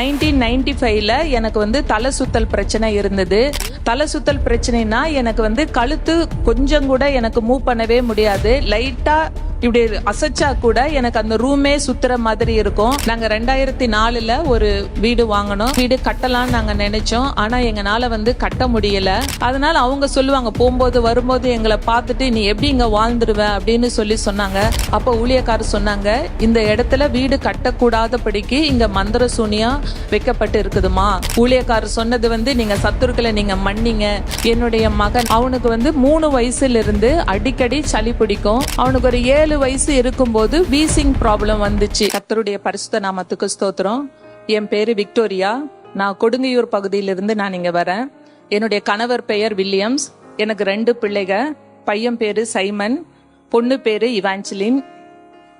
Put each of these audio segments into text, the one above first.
Nineteen ninety ஃபைவ்ல எனக்கு வந்து தலை சுத்தல் பிரச்சனை இருந்தது. தலை சுத்தல் பிரச்சனைனா எனக்கு வந்து கழுத்து கொஞ்சம் கூட எனக்கு மூவ் பண்ணவே முடியாது. லைட்டாக இப்படி அசைச்சா கூட எனக்கு அந்த ரூமே சுத்துற மாதிரி இருக்கும். நாங்க ரெண்டாயிரத்தி நாலுல ஒரு வீடு வாங்கினோம் வீடு கட்டலாம்னு நாங்க நினைச்சோம். ஆனா எங்கனால வந்து கட்ட முடியல. அதனால அவங்க சொல்லுவாங்க போகும்போது வரும்போது எங்களை பார்த்துட்டு நீ எப்படி இங்க வாழ்ந்துருவ? அப்படின்னு சொல்லி சொன்னாங்க. அப்ப ஊழியக்காரர் சொன்னாங்க இந்த இடத்துல வீடு கட்டக்கூடாதபடிக்கு இங்க மந்திர சூனியா வைக்கப்பட்டு இருக்குதுமா? ஊழியக்காரர் சொன்னது வந்து நீங்க சத்துருக்களை நீங்க மன்னிங்க. என்னுடைய மகன் அவனுக்கு வந்து மூணு வயசுல இருந்து அடிக்கடி சளி பிடிக்கும். அவனுக்கு ஒரு ஏழு வயசு இருக்கும்போது வீசிங் ப்ராப்ளம் வந்துச்சு. கத்தருடைய பரிசுத்த நாமத்துக்கு ஸ்தோத்திரம். என் பேரு விக்டோரியா. நான் கொடுங்கையூர் பகுதியிலிருந்து நான் இங்க வரேன். என்னுடைய கணவர் பெயர் வில்லியம்ஸ். எனக்கு ரெண்டு பிள்ளைக. பையன் பேரு சைமன். பொண்ணு பேரு இவாஞ்சலின்.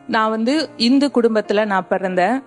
நான் வந்து இந்து குடும்பத்துல நான் பிறந்தேன்.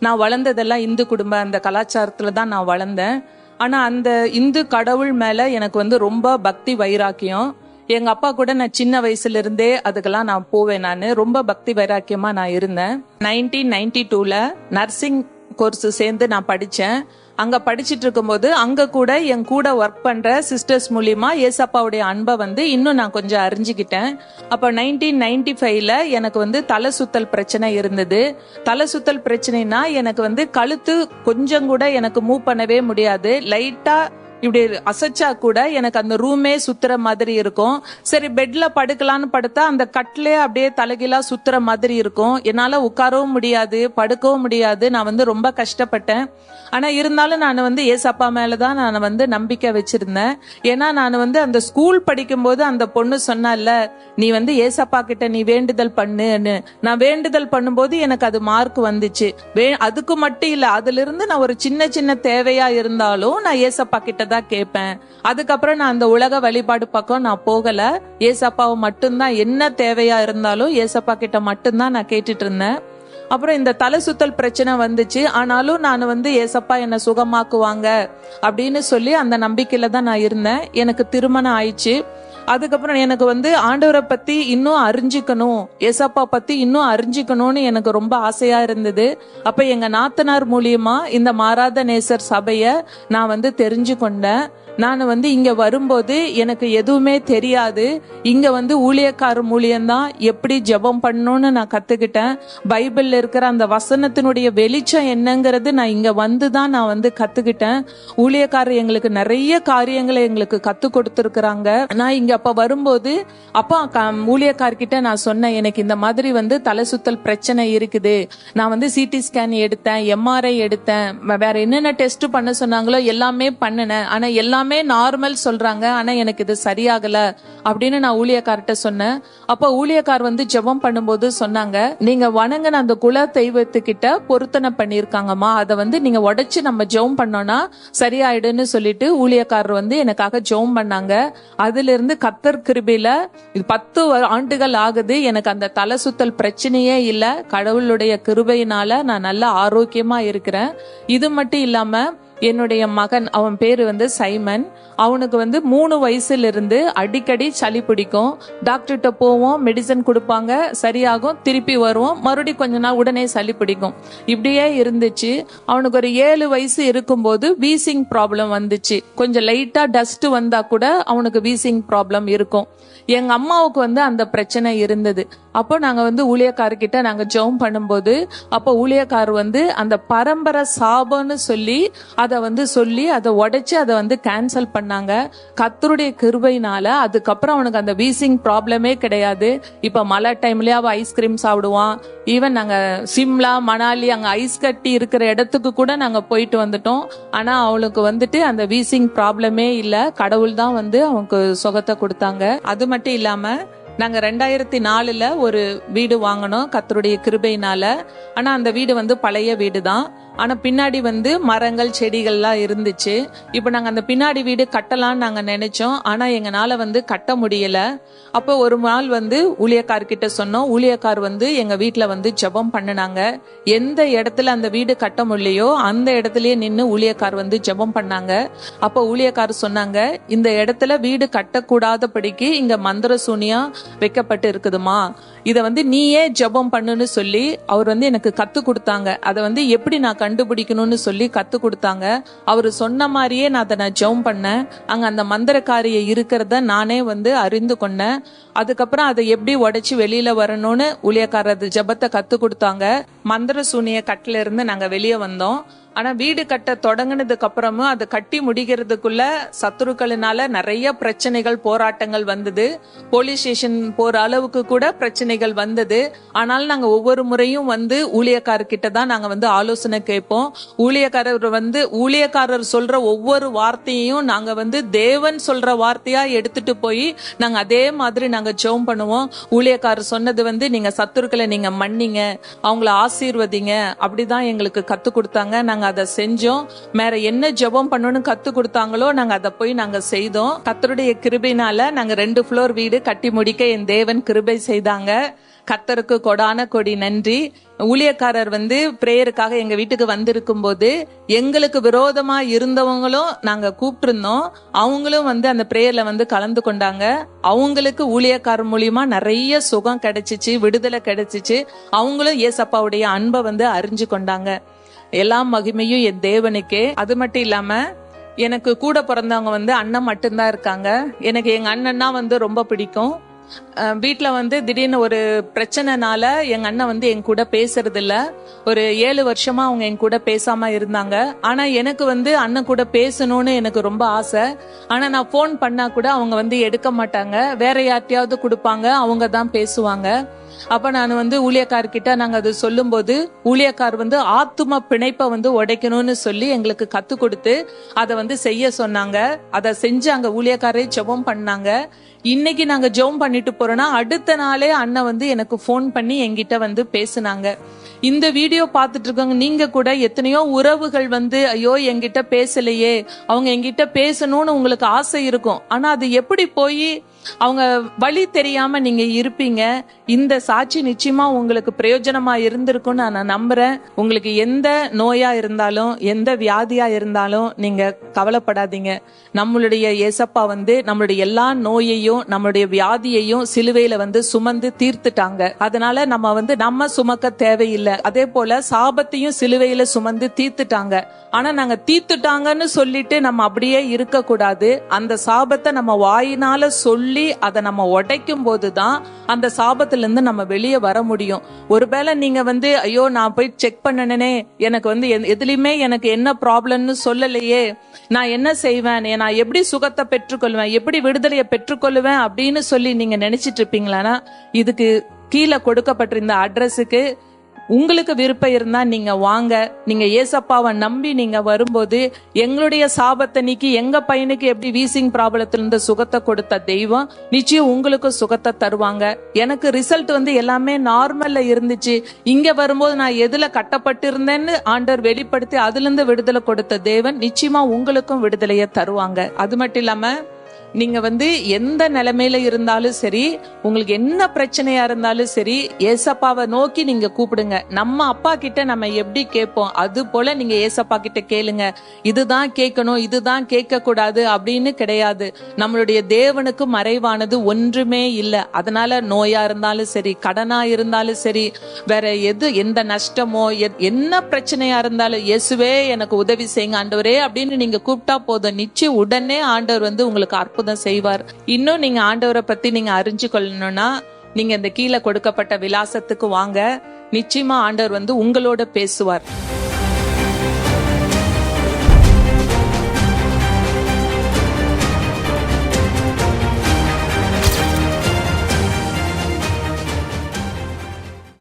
நான் வளர்ந்ததெல்லாம் இந்து குடும்ப அந்த கலாச்சாரத்துல தான் நான் வளர்ந்தேன். ஆனா அந்த இந்து கடவுள் மேல எனக்கு வந்து ரொம்ப பக்தி வைராக்கியம். எங்க அப்பா கூட நான் சின்ன வயசுல இருந்தே அதுக்கெல்லாம் நான் போவேன் நான். ரொம்ப பக்தி வைராக்கியமா நான் இருந்தேன். நைன்டீன் நைன்டி டூல நர்சிங் கோர்ஸ் சேர்ந்து நான் படிச்சேன். அங்க படிச்சிட்டு இருக்கும்போது அங்க கூட என் கூட ஒர்க் பண்ற சிஸ்டர்ஸ் மூலியமா ஏசப்பாவுடைய அன்பை வந்து இன்னும் நான் கொஞ்சம் அறிஞ்சுக்கிட்டேன். அப்ப நைன்டீன் நைன்டி ஃபைவ்ல எனக்கு வந்து தலை சுத்தல் பிரச்சனை இருந்தது. தலை சுத்தல் பிரச்சனைனா எனக்கு வந்து கழுத்து கொஞ்சம் கூட எனக்கு மூவ் பண்ணவே முடியாது. லைட்டா இப்படி அசைச்சா கூட எனக்கு அந்த ரூமே சுத்துற மாதிரி இருக்கும். சரி பெட்ல படுக்கலான்னு படுத்தா அந்த கட்டிலே அப்படியே தலைகீழா சுத்துற மாதிரி இருக்கும். என்னால உட்காரவும் முடியாது படுக்கவும் முடியாது. நான் வந்து ரொம்ப கஷ்டப்பட்டேன். ஆனா இருந்தாலும் நான் வந்து ஏசப்பா மேலதான் நான் வந்து நம்பிக்கை வச்சிருந்தேன். ஏன்னா நான் வந்து அந்த ஸ்கூல் படிக்கும்போது அந்த பொண்ணு சொன்னால நீ வந்து ஏசப்பா கிட்ட நீ வேண்டுதல் பண்ணுன்னு. நான் வேண்டுதல் பண்ணும்போது எனக்கு அது மார்க் வந்துச்சு. வே அதுக்கு மட்டும் இல்ல அதுல இருந்து நான் ஒரு சின்ன சின்ன தேவையா இருந்தாலும் நான் ஏசப்பா கிட்ட தான் கேட்பேன். அதுக்கப்புறம் நான் அந்த உலக வழிபாடு பக்கம் நான் போகல. ஏசப்பாவை மட்டும்தான் என்ன தேவையா இருந்தாலும் ஏசப்பா கிட்ட மட்டும்தான் நான் கேட்டுட்டு இருந்தேன். அப்புறம் இந்த தலை சுத்தல் பிரச்சனை வந்துச்சு. ஆனாலும் நான் வந்து ஏசப்பா என்னை சுகமாக்குவாங்க அப்படின்னு சொல்லி அந்த நம்பிக்கையில தான் நான் இருந்தேன். எனக்கு திருமணம் ஆயிடுச்சு. அதுக்கப்புறம் எனக்கு வந்து ஆண்டவரை பத்தி இன்னும் அறிஞ்சிக்கணும் ஏசப்பா பத்தி இன்னும் அறிஞ்சிக்கணும்னு எனக்கு ரொம்ப ஆசையா இருந்தது. அப்ப எங்க நாத்தனார் மூலியமா இந்த மாறாத நேசர் சபைய நான் வந்து தெரிஞ்சு கொண்டேன் நான் வந்து இங்கே வரும்போது எனக்கு எதுவுமே தெரியாது. இங்கே வந்து ஊழியக்கார மூலியம்தான் எப்படி ஜெபம் பண்ணணும்னு நான் கற்றுக்கிட்டேன் பைபிளில் இருக்கிற அந்த வசனத்தினுடைய வெளிச்சம் என்னங்கிறது நான் இங்கே வந்து தான் நான் வந்து கற்றுக்கிட்டேன் ஊழியக்காரர் எங்களுக்கு நிறைய காரியங்களை எங்களுக்கு கற்றுக் கொடுத்துருக்குறாங்க. நான் இங்கே அப்போ வரும்போது அப்பா க- ஊழியக்கார்கிட்ட நான் சொன்னேன் எனக்கு இந்த மாதிரி வந்து தலை சுத்தல் பிரச்சனை இருக்குது. நான் வந்து சிடி ஸ்கேன் எடுத்தேன் எம்ஆர்ஐ எடுத்தேன். வேற என்னென்ன டெஸ்ட் பண்ண சொன்னாங்களோ எல்லாமே பண்ணினேன். ஆனால் எல்லாமே எல்லாமே நார்மல் சொல்றாங்க ஆனா எனக்கு இது சரியாகல அப்படின்னு நான் ஊழியக்கார்ட்ட சொன்னேன். அப்ப ஊழியக்கார் வந்து ஜெபம் பண்ணும்போது சொன்னாங்க நீங்க வணங்கின அந்த குல தெய்வத்துக்கிட்ட பொருத்தனை பண்ணிருக்காங்கம்மா அதை வந்து நீங்க உடைச்சு நம்ம ஜெபம் பண்ணோம்னா சரியாயிடுன்னு சொல்லிட்டு ஊழியக்காரர் வந்து எனக்காக ஜெபம் பண்ணாங்க. அதுல இருந்து கத்தர் கிருபில பத்து வ- ஆண்டுகள் ஆகுது. எனக்கு அந்த தலை சுத்தல் பிரச்சனையே இல்லை. கடவுளுடைய கிருபையினால நான் நல்ல ஆரோக்கியமா இருக்கிறேன். இது மட்டும் இல்லாம என்னுடைய மகன் அவன் பேர் வந்து சைமன். அவனுக்கு வந்து மூணு வயசுலேருந்து அடிக்கடி சளி பிடிக்கும். டாக்டர்கிட்ட போவோம் மெடிசன் கொடுப்பாங்க சரியாகும் திருப்பி வருவோம். மறுபடியும் கொஞ்ச நாள் உடனே சளி பிடிக்கும். இப்படியே இருந்துச்சு. அவனுக்கு ஒரு ஏழு வயசு இருக்கும்போது வீசிங் ப்ராப்ளம் வந்துச்சு. கொஞ்சம் லைட்டாக டஸ்ட் வந்தால் கூட அவனுக்கு வீசிங் ப்ராப்ளம் இருக்கும். எங்கள் அம்மாவுக்கு வந்து அந்த பிரச்சனை இருந்தது. அப்போ நாங்கள் வந்து ஊழியக்காரர்கிட்ட நாங்கள் ஜெபம் பண்ணும்போது அப்போ ஊழியக்காரர் வந்து அந்த பரம்பரை சாபம்னு சொல்லி அதை வந்து சொல்லி அதை உடைச்சு அதை வந்து கேன்சல் பண்ணாங்க. கத்தருடைய கிருபையினால அதுக்கப்புறம் அவனுக்கு அந்த வீசிங் ப்ராப்ளமே கிடையாது. இப்போ மழை டைம்லயே அவ ஐஸ்கிரீம் சாப்பிடுவான். ஈவன் நாங்க சிம்லா மணாலி அங்க ஐஸ் கட்டி இருக்கிற இடத்துக்கு கூட நாங்க போயிட்டு வந்துட்டோம். ஆனா அவளுக்கு வந்துட்டு அந்த வீசிங் ப்ராப்ளமே இல்ல. கடவுள் தான் வந்து அவனுக்கு சுகத்தை கொடுத்தாங்க. அது மட்டும் இல்லாம நாங்க ரெண்டாயிரத்தி நாலுல ஒரு வீடு வாங்கினோம் கத்தருடைய கிருபையினால. ஆனா அந்த வீடு வந்து பழைய வீடு தான் ஆனால் பின்னாடி வந்து மரங்கள் செடிகள்லாம் இருந்துச்சு. இப்போ நாங்கள் அந்த பின்னாடி வீடு கட்டலாம்னு நாங்கள் நினைச்சோம். ஆனால் எங்களால் வந்து கட்ட முடியலை. அப்போ ஒரு நாள் வந்து ஊழியக்கார்கிட்ட சொன்னோம். ஊழியக்கார் வந்து எங்கள் வீட்டில் வந்து ஜெபம் பண்ணுனாங்க. எந்த இடத்துல அந்த வீடு கட்ட முடியலையோ அந்த இடத்துலயே நின்று ஊழியக்கார் வந்து ஜெபம் பண்ணாங்க. அப்போ ஊழியக்கார் சொன்னாங்க இந்த இடத்துல வீடு கட்டக்கூடாதபடிக்கு இங்கே மந்திர சூனியா வைக்கப்பட்டு இருக்குதுமா. இதை வந்து நீயே ஜெபம் பண்ணுன்னு சொல்லி அவர் வந்து எனக்கு கற்றுக் கொடுத்தாங்க. அதை வந்து எப்படி நான் கண்டுபிடிக்கணும்னு சொல்லி கத்து கொடுத்தாங்க. அவர் சொன்ன மாதிரியே நான் அதை நான் ஜெபம் பண்ணேன். அங்க அந்த மந்திரக்காரிய இருக்கிறத நானே வந்து அறிந்து கொண்டேன். அதுக்கப்புறம் அதை எப்படி உடைச்சு வெளியில வரணும்னு ஊழியக்காரர் ஜெபத்தை கத்து கொடுத்தாங்க. மந்திர சூனிய கட்டில இருந்து நாங்க வெளியே வந்தோம். ஆனா வீடு கட்ட தொடங்கினதுக்கு அப்புறமும் அதை கட்டி முடிக்கிறதுக்குள்ள சத்துருக்களினால நிறைய பிரச்சனைகள் போராட்டங்கள் வந்தது. போலீஸ் ஸ்டேஷன் போற அளவுக்கு கூட பிரச்சனைகள் வந்தது. ஆனாலும் நாங்க ஒவ்வொரு முறையும் வந்து ஊழியக்காரர்கிட்ட தான் நாங்க வந்து ஆலோசனை கேட்போம். ஊழியக்காரர் வந்து ஊழியக்காரர் சொல்ற ஒவ்வொரு வார்த்தையையும் நாங்க வந்து தேவன் சொல்ற வார்த்தையா எடுத்துட்டு போய் நாங்க அதே மாதிரி நாங்க ஜெபம் பண்ணுவோம். ஊழியக்காரர் சொன்னது வந்து நீங்க சத்துருக்களை நீங்க மன்னிங்க அவங்கள ஆசீர்வதிங்க. அப்படிதான் எங்களுக்கு கத்து கொடுத்தாங்க. நாங்க அதை செஞ்சோம். வேற என்ன ஜெபம் பண்ணணும்னு கத்து கொடுத்தாங்களோ நாங்கள் அதை போய் நாங்கள் செய்தோம். கத்தருடைய கிருபையினால நாங்கள் ரெண்டு ஃப்ளோர் வீடு கட்டி முடிக்க என் தேவன் கிருபை செய்தாங்க. கத்தருக்கு கொடான கொடி நன்றி. ஊழியக்காரர் வந்து பிரேயருக்காக எங்க வீட்டுக்கு வந்திருக்கும் போது எங்களுக்கு விரோதமா இருந்தவங்களும் நாங்க கூப்பிட்டுருந்தோம். அவங்களும் வந்து அந்த பிரேயர்ல வந்து கலந்து கொண்டாங்க. அவங்களுக்கு ஊழியக்காரர் மூலியமா நிறைய சுகம் கிடைச்சிச்சு விடுதலை கிடைச்சிச்சு. அவங்களும் ஏசப்பாவுடைய அன்பை வந்து அறிஞ்சு கொண்டாங்க. எல்லா மகிமையும் என் தேவனுக்கே. அது மட்டும் இல்லாம எனக்கு கூட பிறந்தவங்க வந்து அண்ணன் மட்டும்தான் இருக்காங்க. எனக்கு எங்க அண்ணன்னா வந்து ரொம்ப பிடிக்கும். வீட்டில் வந்து திடீர்னு ஒரு பிரச்சனைனால எங்க அண்ணன் வந்து என் கூட பேசுறது இல்ல ஒரு ஏழு வருஷமா அவங்க என் கூட பேசாம இருந்தாங்க. ஆனா எனக்கு வந்து அண்ணன் கூட பேசணும்னு எனக்கு ரொம்ப ஆசை. ஆனா நான் ஃபோன் பண்ணா கூட அவங்க வந்து எடுக்க மாட்டாங்க. வேற யார்ட்டையாவது கொடுப்பாங்க. அவங்க தான் பேசுவாங்க. அப்ப நான் வந்து ஊழியக்கார்கிட்ட நாங்க அது சொல்லும்போது ஊழியக்கார் வந்து ஆத்தும பிணைப்பை வந்து உடைக்கணும்னு சொல்லி எங்களுக்கு கத்து கொடுத்து அதை வந்து செய்ய சொன்னாங்க. அதை செஞ்சு அங்க ஊழியக்காரே ஜெபம் பண்ணாங்க. இன்னைக்கு நாங்க ஜெபம் பண்ணிட்டு போறோம்னா அடுத்த நாளே அண்ணன் வந்து எனக்கு ஃபோன் பண்ணி என்கிட்ட வந்து பேசுனாங்க. இந்த வீடியோ பார்த்துட்டு இருக்கவங்க நீங்க கூட எத்தனையோ உறவுகள் வந்து ஐயோ என்கிட்ட பேசலையே. அவங்க என்கிட்ட பேசணும்னு உங்களுக்கு ஆசை இருக்கும். ஆனா அது எப்படி போய் அவங்க வழி தெரியாம நீங்க இருப்பீங்க. இந்த சாட்சி நிச்சயமா உங்களுக்கு பிரயோஜனமா இருந்திருக்கும்னு நான் நம்புறேன். உங்களுக்கு எந்த நோயா இருந்தாலும் எந்த வியாதியா இருந்தாலும் நீங்க கவலைப்படாதீங்க. நம்மளுடைய ஏசப்பா வந்து நம்மளுடைய எல்லா நோயையும் நம்மளுடைய வியாதியையும் சிலுவையில வந்து சுமந்து தீர்த்துட்டாங்க. அதனால நம்ம வந்து நம்ம சுமக்க தேவையில்லை. அதே போல சாபத்தையும் சிலுவையில சுமந்து தீர்த்துட்டாங்க. ஆனா நாங்க தீர்த்துட்டாங்கன்னு சொல்லிட்டு நம்ம அப்படியே இருக்க கூடாது அந்த சாபத்தை நம்ம வாயினால சொல்லி அதை நம்ம உடைக்கும் போது தான் அந்த சாபத்திலேருந்து நம்ம வெளியே வர முடியும். ஒருவேளை நீங்க வந்து ஐயோ நான் போய் செக் பண்ணனே எனக்கு வந்து எது- எனக்கு என்ன ப்ராப்ளம்னு சொல்லலையே. நான் என்ன செய்வேன்? நான் எப்படி சுகத்தை பெற்றுக்கொள்வேன்? எப்படி விடுதலையை பெற்றுக்கொள்வேன்? அப்படின்னு சொல்லி நீங்க நினைச்சிட்டு இருப்பீங்களானா இதுக்கு கீழே கொடுக்கப்பட்டிருந்த அட்ரஸுக்கு உங்களுக்கு விருப்பம் இருந்தால் நீங்கள் வாங்க. நீங்கள் ஏசப்பாவை நம்பி நீங்கள் வரும்போது எங்களுடைய சாபத்தை நீக்கி எங்கள் பையனுக்கு எப்படி வீசிங் ப்ராப்ளத்திலிருந்து சுகத்தை கொடுத்த தெய்வம் நிச்சயம் உங்களுக்கு சுகத்தை தருவாங்க. எனக்கு ரிசல்ட் வந்து எல்லாமே நார்மலில் இருந்துச்சு. இங்கே வரும்போது நான் எதில் கட்டப்பட்டு இருந்தேன்னு வெளிப்படுத்தி அதுலேருந்து விடுதலை கொடுத்த தேவன் நிச்சயமாக உங்களுக்கும் விடுதலையை தருவாங்க. அது மட்டும் இல்லாமல் நீங்க வந்து எந்த நிலைமையில இருந்தாலும் சரி உங்களுக்கு என்ன பிரச்சனையா இருந்தாலும் சரி ஏசப்பாவை நோக்கி நீங்க கூப்பிடுங்க. நம்ம அப்பா கிட்ட நம்ம எப்படி கேட்போம்? அது போல நீங்க ஏசப்பா கிட்ட கேளுங்க. இதுதான் கேட்கணும் இதுதான் கேட்க கூடாது அப்படின்னு கிடையாது. நம்மளுடைய தேவனுக்கு மறைவானது ஒன்றுமே இல்லை. அதனால நோயா இருந்தாலும் சரி கடனா இருந்தாலும் சரி வேற எது எந்த நஷ்டமோ எத்- என்ன பிரச்சனையா இருந்தாலும் இயேசுவே எனக்கு உதவி செய்யுங்க ஆண்டவரே அப்படின்னு நீங்க கூப்பிட்டா போதும். நிச்சயம் உடனே ஆண்டவர் வந்து உங்களுக்கு அற்புதம் அற்புதம் செய்வார். இன்னும் நீங்க ஆண்டவரை பத்தி நீங்க அறிஞ்சு கொள்ளணும்னா நீங்க இந்த கீழே கொடுக்கப்பட்ட விலாசத்துக்கு வாங்க. நிச்சயமா ஆண்டவர் வந்து உங்களோட பேசுவார்.